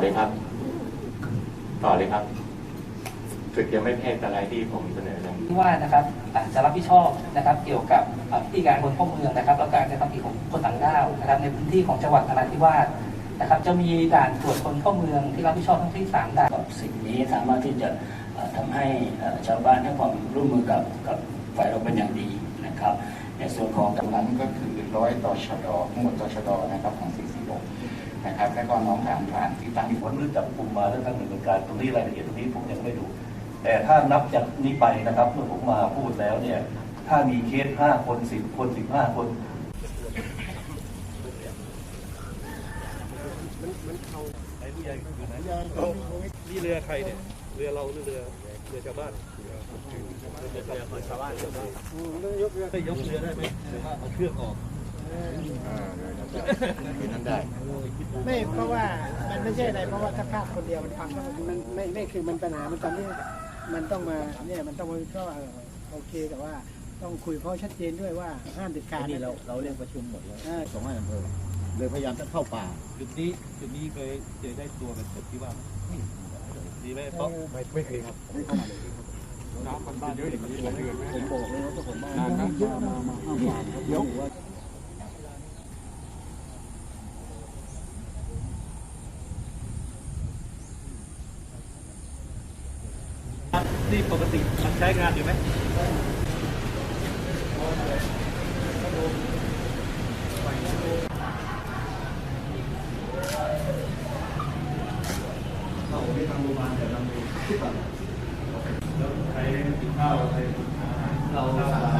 เลยครับ ต่อเลยครับสึกยังไม่เพศอะไรที่ผมเสนอเลยที่ว่านะครับอะจะรับผิดชอบนะครับ เกี่ยวกับอะพิธีการบนท้องเมืองนะครับ และการกระทำผิดของคนต่างด้าวนะครับ ในพื้นที่ของจังหวัดนราธิวาสนะครับ จะมีด่านตรวจคนเข้าเมืองที่รับผิดชอบทั้งที่สามด่านสิ่งนี้สามารถที่จะเอ่อทำให้เอ่อชาวบ้านให้ความร่วมมือกับกับฝ่ายเราเป็นอย่างดีนะครับ ในส่วนของตรงนั้นก็คือร้อยต่อชดหมวดต่อชดนะครับของ 46 นะครับ แล้วก็น้องถามผ่านที่ตั้งมีผลรือจับกลุ่มมาแล้วท่านดำเนินการตรงนี้รายละเอียดตรงนี้ผมยังไม่ดู แต่ถ้านับจากนี้ไปนะครับเมื่อผมมาพูดแล้วเนี่ยถ้ามีเคสห้าคนสิบคนสิ บห้าคนนี่เรือใครเนี่ย เรือเราหรือเรือ เรือชาวบ้านเรือชาวบ้านยกเรือได้ยกเรือได้ไหมหรือว่าเอาเครื่องออกไม่เพราะว่ามันไม่ใช่อะไรเพราะว่าถ้าพลาดคนเดียวมันฟังมันไม่ไม่คือมันปัญหามันตอนนี้มันต้องมาเนี่ยมันต้องมาก็โอเคแต่ว่าต้องคุยเขาะชัดเจนด้วยว่าห้ามเด็ดขาดนี่เราเราเรียกประชุมหมดแล้วสองห้าอำเภอ เลยพยายามจะเข้าป่า จุดนี้จุดนี้เคยเจอได้ตัวเป็นศพที่ว่าไหมดีไหมเพราะไม่ไม่เคยครับไม่เข้ามาเลยน้ำคนบ้านเยอะอย่างนี้ผมบอกเลยว่าทุกคนบ้านเยอะมามาห้ามป่าครับเดี๋ยวว่านี่ปกติมันใช้งานอยู่ไหม ใครกินข้าวใครเราสั่งอาหารกล่อง